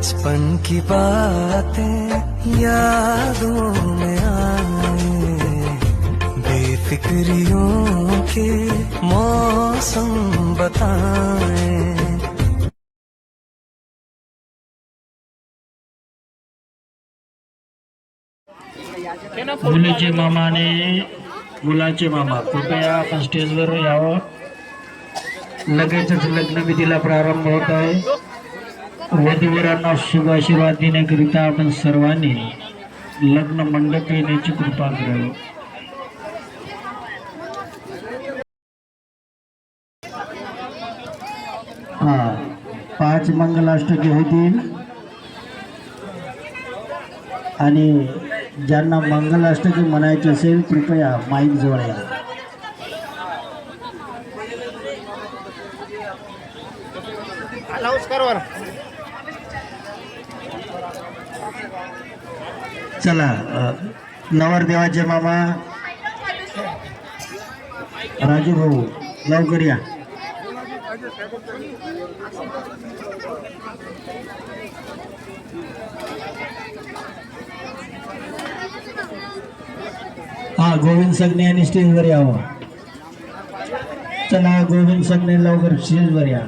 बचपन की बातें यादों में आए। बेफिक्रियों के मौसम बताएं। मुलीचे मामा आणि मुलाचे मामा कृपया आपण स्टेजवर यावं. लगेचच लग्नविधीला प्रारंभ होत आहे. वधूवरांना शुभ आशीर्वाद देण्याकरिता आपण सर्वांनी लग्न मंडप येण्याची कृपा करावी. हा पाच मंगलाष्टके होतील. आणि ज्यांना मंगलाष्टके म्हणायचे असेल कृपया माईक जवळ या. चला नवरदेवाचे मामा राजू भाऊ लवकर या. हा गोविंद सगणे आणि स्टेजवर यावं. चला गोविंद सगणे लवकर स्टेजवर या.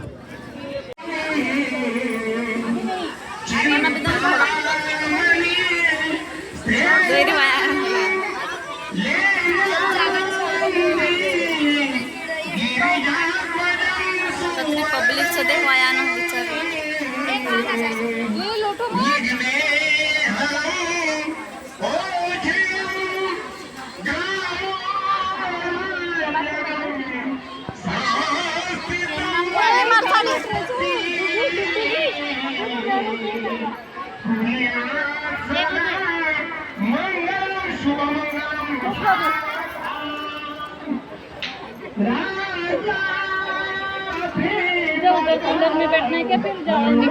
अंदर में बैठना है क्या फिर जाओगे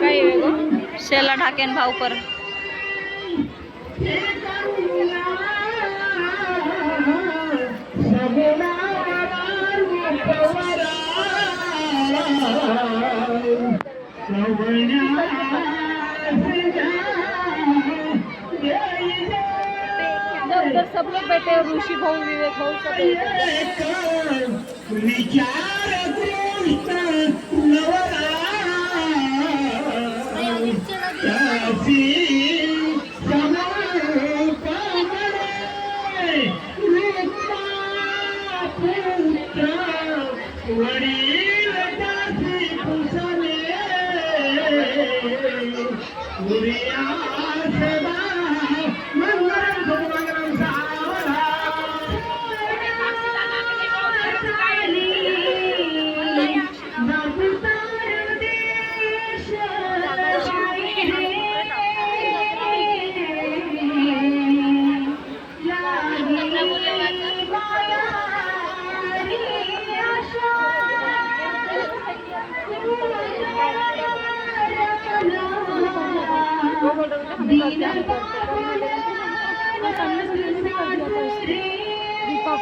काही वेगळं शेला ढाकेन भाऊ पर. इधर सब लोग बैठे हैं ऋषि भाऊ विवेक भाऊ सब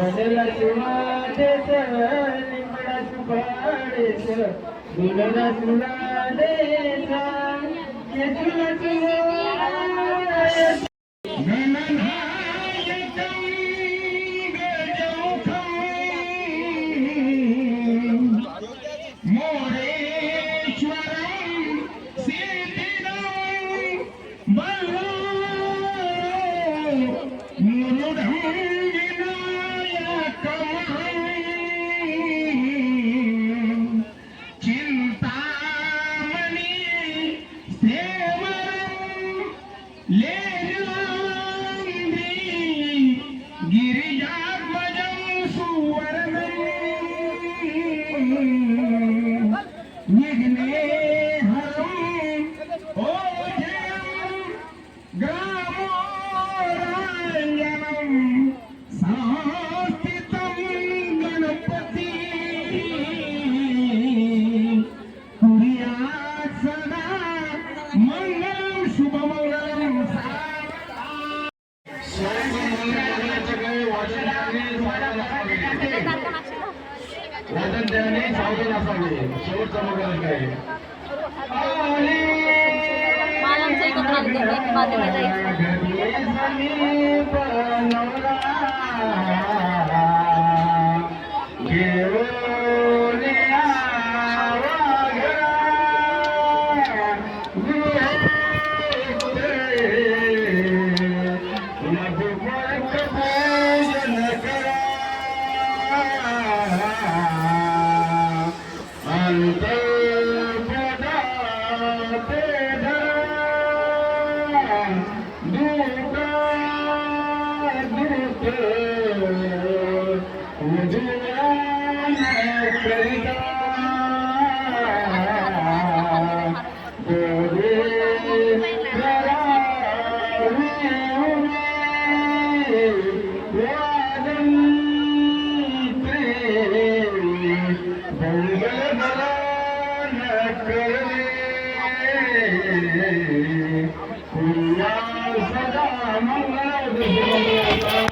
మనలకు వాడేశవాణి మనకు పాడేశ గుణలకు వాడేశ कर सदा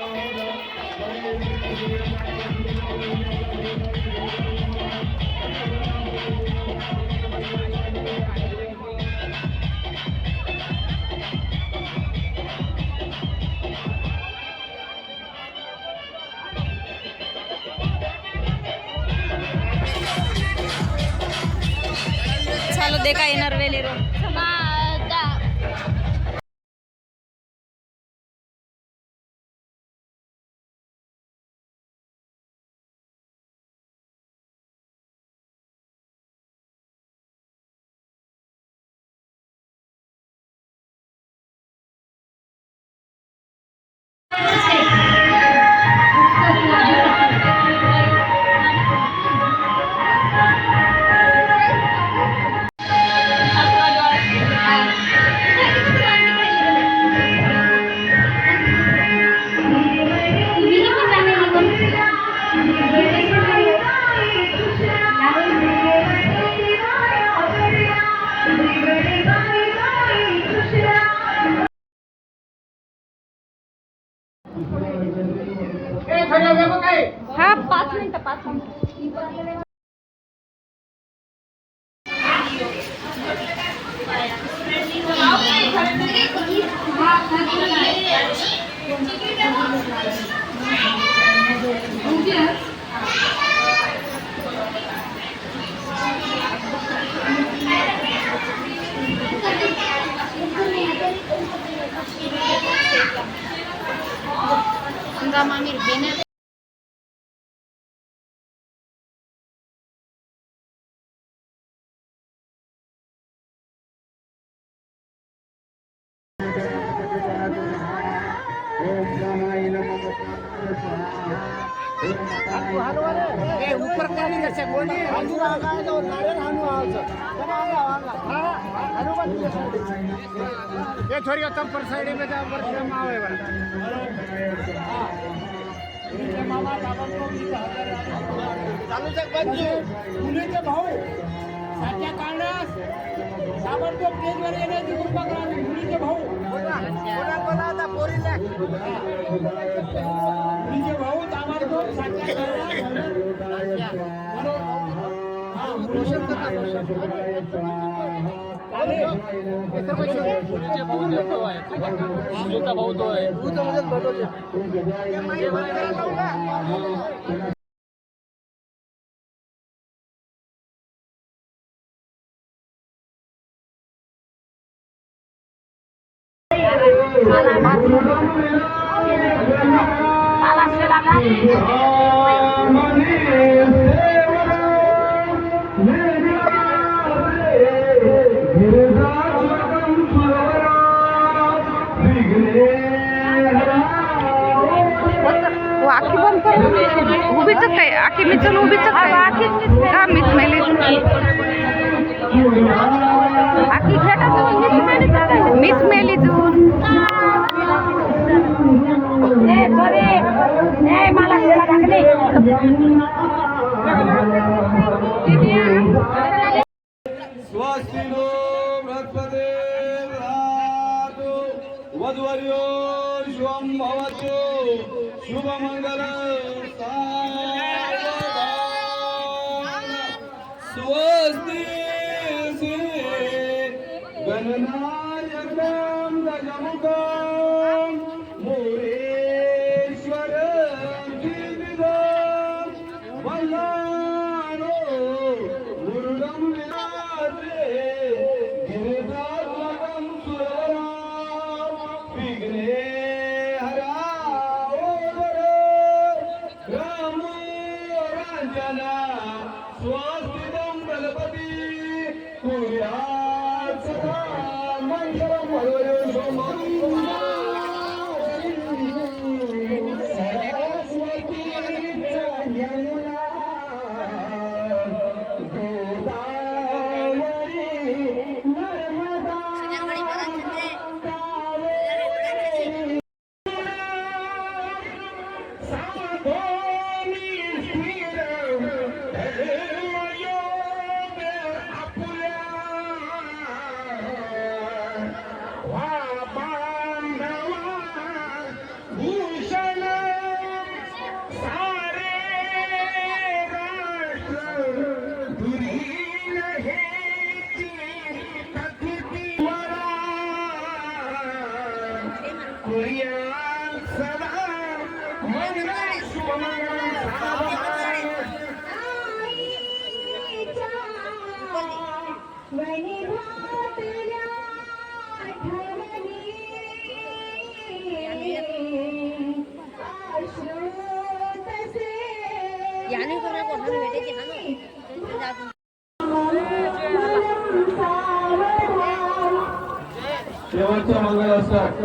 ये छोरी तम पर साइड में जा पर के मावे वाला इनके मामा बाबा को भी चालू से बंद पुणे के भाऊ साच्या कारणास ताबडतोब टेजवर येण्याची कृपा करा मुलीचे भाऊ. बोला बोला आता पोरीला. मुलीचे भाऊ ताबडतोब भाऊ तो आहे रोशन करा, रोशन. हो आखी बंद कर. उभीच काय आखी मी चल उभीच काय का मीच मेली. आखी खेळ मीच मेली जून સ્વસ્તિનો બૃહસ્પતિ વધવર્યો શુભમ ભવતુ શુભમંગલમ शेवटचं मंगल असतात.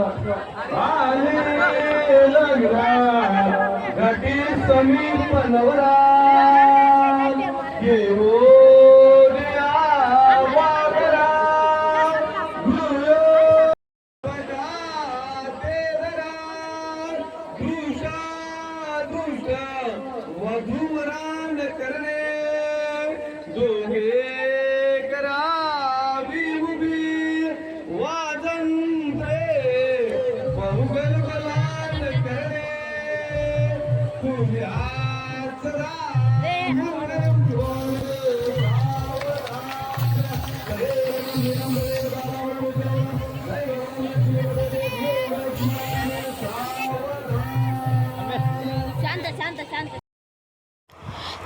घटी समीप नवरा येऊ द्या वागरा करणे. जोगे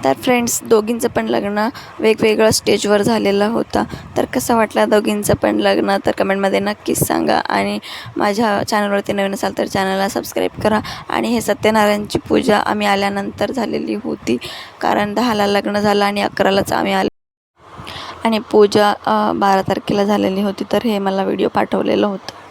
तर फ्रेंड्स दोघींचं पण लग्न वेगवेगळं स्टेजवर झालेलं होतं. तर कसं वाटलं दोघींचं पण लग्न? तर कमेंटमध्ये नक्कीच सांगा. आणि माझ्या चॅनलवरती नवीन असाल तर चॅनलला सबस्क्राईब करा. आणि हे सत्यनारायणची पूजा आम्ही आल्यानंतर झालेली होती. कारण दहाला लग्न झालं आणि अकरालाच आम्ही आलो. आणि पूजा बारा तारखेला झालेली होती. तर हे मला व्हिडिओ पाठवलेलं होतं.